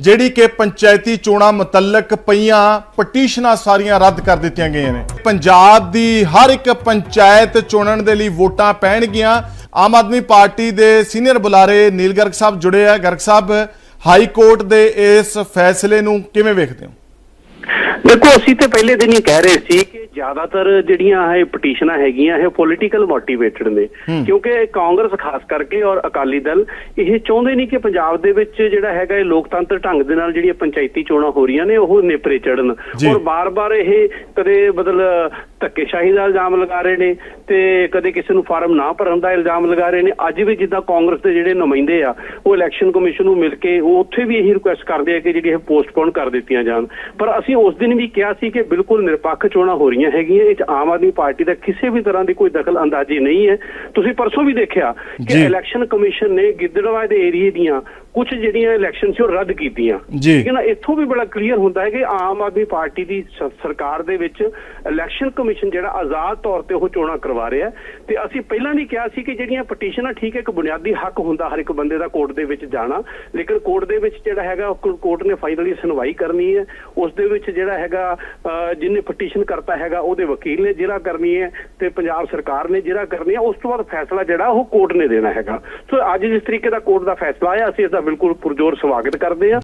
ਜਿਹੜੀ ਕਿ ਪੰਚਾਇਤੀ ਚੋਣਾਂ ਮੁਤਲਕ ਪਈਆਂ, ਪਟੀਸ਼ਨਾਂ ਸਾਰੀਆਂ ਰੱਦ ਕਰ ਦਿੱਤੀਆਂ ਗਈਆਂ ਨੇ। ਪੰਜਾਬ ਦੀ ਹਰ ਇੱਕ ਪੰਚਾਇਤ ਚੁਣਨ ਦੇ ਲਈ ਵੋਟਾਂ ਪੈਣਗੀਆਂ। ਆਮ ਆਦਮੀ ਪਾਰਟੀ ਦੇ ਸੀਨੀਅਰ ਬੁਲਾਰੇ ਨੀਲ ਗਰਗ ਸਾਹਿਬ ਜੁੜੇ ਆ। ਗਰਗ ਸਾਹਿਬ, ਹਾਈ ਕੋਰਟ ਦੇ ਇਸ ਫੈਸਲੇ ਨੂੰ ਕਿਵੇਂ ਵੇਖਦੇ ਹੋ? ਦੇਖੋ, ਅਸੀਂ ਤੇ ਪਹਿਲੇ ਦਿਨ ਹੀ ਕਹਿ ਰਹੇ ਸੀ ਕਿ ਜ਼ਿਆਦਾਤਰ ਜਿਹੜੀਆਂ ਇਹ ਪਟੀਸ਼ਨਾਂ ਹੈਗੀਆਂ ਇਹ ਪੋਲੀਟੀਕਲ ਮੋਟੀਵੇਟਡ ਨੇ। ਕਿਉਂਕਿ ਕਾਂਗਰਸ ਖਾਸ ਕਰਕੇ ਔਰ ਅਕਾਲੀ ਦਲ ਇਹ ਚਾਹੁੰਦੇ ਨਹੀਂ ਕਿ ਪੰਜਾਬ ਦੇ ਵਿੱਚ ਜਿਹੜਾ ਹੈਗਾ ਇਹ ਲੋਕਤੰਤਰ ਢੰਗ ਦੇ ਨਾਲ ਜਿਹੜੀਆਂ ਪੰਚਾਇਤੀ ਚੋਣਾਂ ਹੋ ਰਹੀਆਂ ਨੇ ਉਹ ਨੇਪਰੇ ਚੜਨ। ਔਰ ਬਾਰ-ਬਾਰ ਇਹ ਕਦੇ ਬਦਲ ਧੱਕੇਸ਼ਾਹੀ ਦਾ ਇਲਜ਼ਾਮ ਲਗਾ ਰਹੇ ਨੇ ਤੇ ਕਦੇ ਕਿਸੇ ਨੂੰ ਫਾਰਮ ਨਾ ਭਰਨ ਦਾ ਇਲਜ਼ਾਮ ਲਗਾ ਰਹੇ ਨੇ। ਅੱਜ ਵੀ ਜਿੱਦਾਂ ਕਾਂਗਰਸ ਦੇ ਜਿਹੜੇ ਨੁਮਾਇੰਦੇ ਆ ਉਹ ਇਲੈਕਸ਼ਨ ਕਮਿਸ਼ਨ ਨੂੰ ਮਿਲ ਕੇ ਉਹ ਉੱਥੇ ਵੀ ਇਹੀ ਰਿਕੁਐਸਟ ਕਰਦੇ ਆ ਕਿ ਜਿਹੜੀ ਇਹ ਪੋਸਟਪੋਨ ਕਰ ਦਿੱਤੀਆਂ ਜਾਣ। ਪਰ ਅਸੀਂ ਉਸ ਦਿਨ ਵੀ ਕਿਹਾ ਸੀ ਕਿ ਬਿਲਕੁਲ ਨਿਰਪੱਖ ਚੋਣਾਂ ਹੋ ਰਹੀਆਂ ਹੈਗੀਆਂ ਇਹ 'ਚ ਆਮ ਆਦਮੀ ਪਾਰਟੀ ਦਾ ਕਿਸੇ ਵੀ ਤਰ੍ਹਾਂ ਦੀ ਕੋਈ ਦਖਲ ਅੰਦਾਜ਼ੀ ਨਹੀਂ ਹੈ। ਤੁਸੀਂ ਪਰਸੋਂ ਵੀ ਦੇਖਿਆ ਕਿ। ਇਲੈਕਸ਼ਨ ਕਮਿਸ਼ਨ ਨੇ ਗਿੱਦੜਵਾ ਦੇ ਏਰੀਏ ਦੀਆਂ ਕੁਝ ਜਿਹੜੀਆਂ ਇਲੈਕਸ਼ਨ ਸੀ ਉਹ ਰੱਦ ਕੀਤੀਆਂ। ਠੀਕ ਹੈ ਨਾ ਇੱਥੋਂ ਵੀ ਬੜਾ ਕਲੀਅਰ ਹੁੰਦਾ ਹੈ ਕਿ ਆਮ ਆਦਮੀ ਪਾਰਟੀ ਦੀ ਸਰਕਾਰ ਦੇ ਵਿੱਚ ਇਲੈਕਸ਼ਨ ਕਮਿਸ਼ਨ ਜਿਹੜਾ ਆਜ਼ਾਦ ਤੌਰ ਤੇ ਉਹ ਚੋਣਾਂ ਕਰਵਾ ਰਿਹਾ ਤੇ ਅਸੀਂ ਪਹਿਲਾਂ ਵੀ ਕਿਹਾ ਸੀ ਕਿ ਜਿਹੜੀਆਂ ਪਟੀਸ਼ਨਾਂ ਠੀਕ ਹੈ ਇੱਕ ਬੁਨਿਆਦੀ ਹੱਕ ਹੁੰਦਾ ਹਰ ਇੱਕ ਬੰਦੇ ਦਾ ਕੋਰਟ ਦੇ ਵਿੱਚ ਜਾਣਾ। ਲੇਕਿਨ ਕੋਰਟ ਦੇ ਵਿੱਚ ਜਿਹੜਾ ਹੈਗਾ ਕੋਰਟ ਨੇ ਫਾਈਨਲੀ ਸੁਣਵਾਈ ਕਰਨੀ ਹੈ। ਉਸ ਦੇ ਵਿੱਚ ਜਿਹੜਾ ਹੈਗਾ ਜਿਹਨੇ ਪਟੀਸ਼ਨ ਕਰਤਾ ਹੈਗਾ ਉਹਦੇ ਵਕੀਲ ਨੇ ਜਿਹੜਾ ਕਰਨੀ ਹੈ ਤੇ ਪੰਜਾਬ ਸਰਕਾਰ ਨੇ ਜਿਹੜਾ ਕਰਨੀ ਹੈ। ਉਸ ਤੋਂ ਬਾਅਦ ਫੈਸਲਾ ਜਿਹੜਾ ਉਹ ਕੋਰਟ ਨੇ ਦੇਣਾ ਹੈਗਾ। ਸੋ ਅੱਜ ਜਿਸ ਤਰੀਕੇ ਦਾ ਕੋਰਟ ਦਾ ਫੈਸਲਾ ਆਇਆ ਅਸੀਂ ਇਸ ਦਾ ਬਿਲਕੁਲ ਪੁਰਜੋਰ ਸਵਾਗਤ ਕਰਦੇ ਆ।